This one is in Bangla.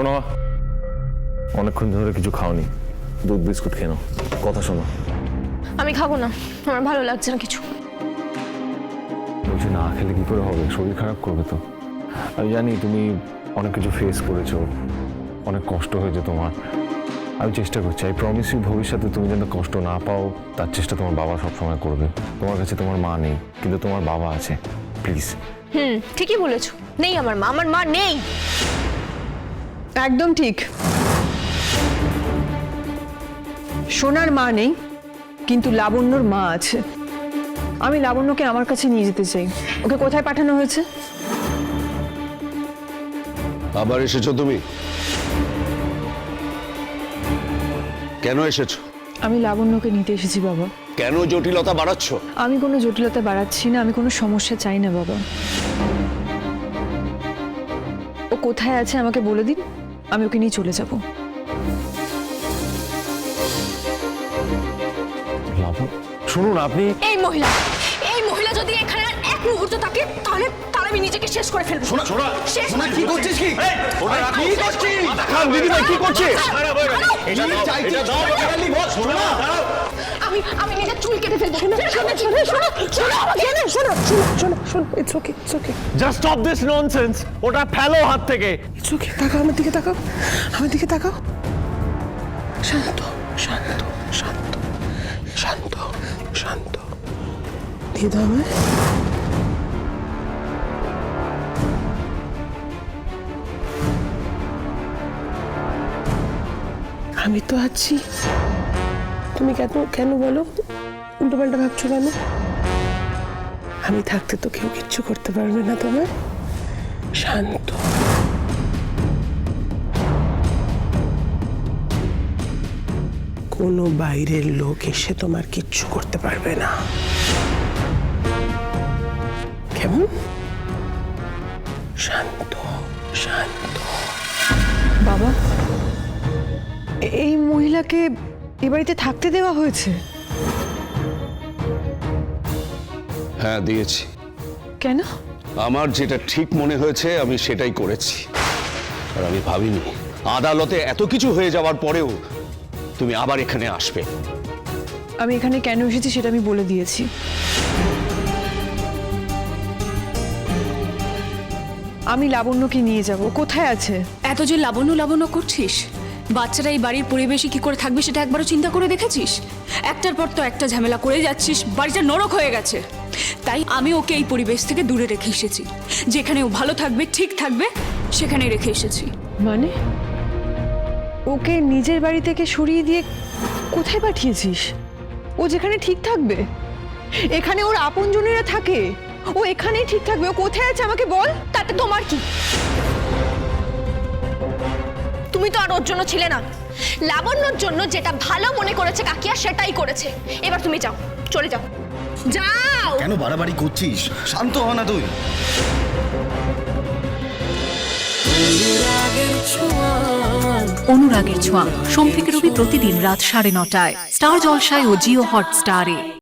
শোনো। অনেকক্ষণ ধরে কিছু খাওনি। দুধ বিস্কুট খেয়ে নাও। কথা শোনো। আমি খাব না। আমার ভালো লাগছে না কিছু। বলছি না খেলে কি করে হবে? শরীর খারাপ করবে তো। আমি জানি তুমি অনেক কিছু ফেস করেছ। অনেক কষ্ট হয়েছে তোমার। আমি চেষ্টা করছি। আই প্রমিস ইউ ভবিষ্যতে তুমি যেন কষ্ট না পাও তার চেষ্টা তোমার বাবা সবসময় করবে। তোমার কাছে তোমার মা নেই কিন্তু তোমার বাবা আছে। প্লিজ হুম ঠিকই বলেছ। নেই আমার মা। আমার মা নেই। একদম ঠিক। সোনার মা নেই কিন্তু লাবণ্যর মা আছে। আমি লাবণ্যকে আমার কাছে নিয়ে যেতে চাই। ওকে কোথায় পাঠানো হয়েছে? আবার এসেছ তুমি? কেন এসেছ? আমি লাবণ্যকে নিতে এসেছি বাবা। কেন জটিলতা বাড়াচ্ছ? আমি কোনো জটিলতা বাড়াচ্ছি না আমি কোনো সমস্যা চাই না বাবা। ও কোথায় আছে আমাকে বলে দিন। আমি ওকে নিয়ে চলে যাব। শুনুন আপনি এই মহিলা এই মহিলা যদি এখানে আর এক মুহূর্ত থাকে তাহলে তাহলে আমি নিজেকে শেষ করে ফেলব। শোনা শোনা। শেষ কি করছিস কি? কি করছিস? খান দিদি ভাই কি করছিস আমি আমি নিজের চুল কেটে ফেলব। শোনো শোনো শোনো শোনো শোনো শোনো শোনো শোনো শোনো it's okay it's okay just stop this nonsense ওটা ফেলো হাত থেকে। ইটস ওকে তাকাও আমার দিকে তাকাও। আমার দিকে তাকাও। শান্ত শান্ত শান্ত শান্ত শান্ত। দিয়ে দাও আমি তো আছি। তুমি কেন কেন বলো? উল্টো পাল্টা ভাবছ কেন? আমি থাকতে তো কেউ কিচ্ছু করতে পারবে না তোমার। শান্ত। কোনো বাইরের লোক এসে তোমার কিচ্ছু করতে পারবে না। কেমন? শান্ত শান্ত। বাবা এই মহিলাকে এ বাড়িতে থাকতে দেওয়া হয়েছে? হ্যাঁ দিয়েছি। কেন? আমার যেটা ঠিক মনে হয়েছে আমি সেটাই করেছি। আর আমি ভাবিনি আদালতে এত কিছু হয়ে যাওয়ার পরেও তুমি আবার এখানে আসবে। আমি এখানে কেন এসেছি সেটা আমি বলে দিয়েছি। আমি লাবণ্যকে নিয়ে যাব। কোথায় আছে? এত যে লাবণ্য লাবণ্য করছিস? বাচ্চারা এই বাড়ির পরিবেশে কি করে থাকবে সেটা একবারও চিন্তা করে দেখেছিস? একটার পর তো একটা ঝামেলা করে যাচ্ছিস, বাড়িটা নরক হয়ে গেছে। তাই আমি ওকে এই পরিবেশ থেকে দূরে রেখে এসেছি। যেখানে ও ভালো থাকবে, ঠিক থাকবে সেখানে রেখে এসেছি। মানে? ওকে নিজের বাড়ি থেকে সরিয়ে দিয়ে কোথায় পাঠিয়েছিস? ও যেখানে ঠিক থাকবে? এখানে ওর আপনজনেরা থাকে। ও এখানেই ঠিক থাকবে। ও কোথায় আছে আমাকে বল? তাতে তোমার কি? আর ওর জন্য ছিলে না। লাবণ্যর জন্য যেটা ভালো মনে করেছে কাকিয়া সেটাই করেছে। এবার তুমি যাও চলে যাও। যাও! কেন বাড়াবাড়ি করছিস? শান্ত হ না তুই। অনুরাগের ছোঁয়া। সোম থেকে রবি প্রতিদিন রাত সাড়ে নটায়। স্টার জলসায় ও জিও হটস্টারে।